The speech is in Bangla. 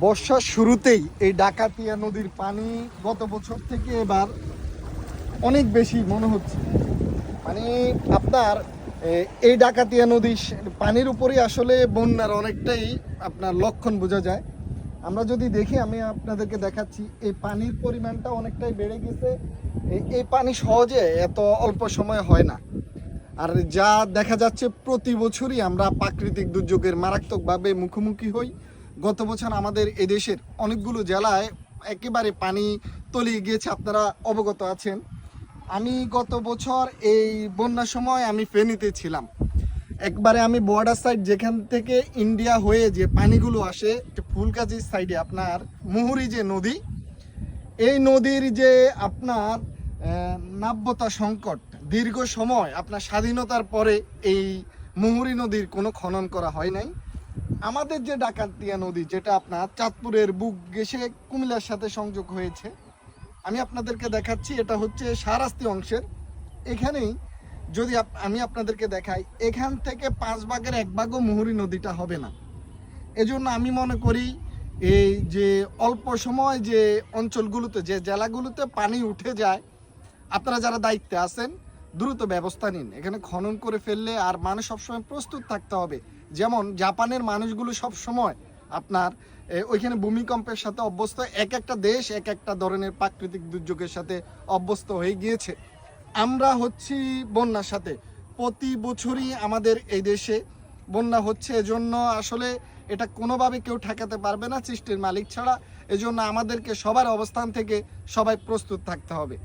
বর্ষার শুরুতেই এই ডাকাতিয়া নদীর পানি গত বছর থেকে এবার অনেক বেশি মনে হচ্ছে। মানে আপনার এই ডাকাতিয়া নদীর পানির উপরেই আসলে বন্যার অনেকটাই আপনার লক্ষণ বোঝা যায়। আমরা যদি দেখি, আমি আপনাদেরকে দেখাচ্ছি, এই পানির পরিমাণটা অনেকটাই বেড়ে গেছে। এই- পানি সহজে এত অল্প সময়ে হয় না। আর যা দেখা যাচ্ছে, প্রতি বছরই আমরা প্রাকৃতিক দুর্যোগের মারাত্মকভাবে মুখোমুখি হই। গত বছর আমাদের এদেশের অনেকগুলো জেলায় একেবারে পানি তলিয়ে গিয়েছে, আপনারা অবগত আছেন। আমি গত বছর এই বন্যার সময় আমি ফেনীতে ছিলাম। একবারে আমি বর্ডার সাইড যেখান থেকে ইন্ডিয়া হয়ে যে পানিগুলো আসে, যে ফুলগাজির সাইডে আপনার মুহুরি যে নদী, এই নদীর যে আপনার নাব্যতা সংকট, দীর্ঘ সময় আপনার স্বাধীনতার পরে এই মুহুরী নদীর কোনো খনন করা হয় নাই। আমাদের যে ডাকাতিয়া নদী, যেটা আপনার চাঁদপুরের বুক গেসে কুমিল্লার সাথে সংযোগ হয়েছে, আমি আপনাদেরকে দেখাচ্ছি, এটা হচ্ছে সারাস্তি অংশের। এখানেই যদি আমি আপনাদেরকে দেখাই, এখান থেকে পাঁচ ভাগের এক ভাগও মুহুরী নদীটা হবে না। এজন্য আমি মনে করি, এই যে অল্প সময় যে অঞ্চলগুলোতে, যে জেলাগুলোতে পানি উঠে যায়, আপনারা যারা দায়িত্বে আছেন দ্রুত ব্যবস্থা নিন। এখানে খনন করে ফেললে আর মানুষ সবসময় প্রস্তুত থাকতে হবে। যেমন জাপানের মানুষগুলো সব সময় আপনার ওইখানে ভূমিকম্পের সাথে অভ্যস্ত। এক একটা দেশ এক একটা ধরনের প্রাকৃতিক দুর্যোগের সাথে অভ্যস্ত হয়ে গিয়েছে। আমরা হচ্ছি বন্যার সাথে। প্রতি বছরই আমাদের এই দেশে বন্যা হচ্ছে। এজন্য আসলে এটা কোনোভাবে কেউ ঠেকাতে পারবে না, সৃষ্টির মালিক ছাড়া। এজন্য আমাদেরকে সবার অবস্থান থেকে সবাই প্রস্তুত থাকতে হবে।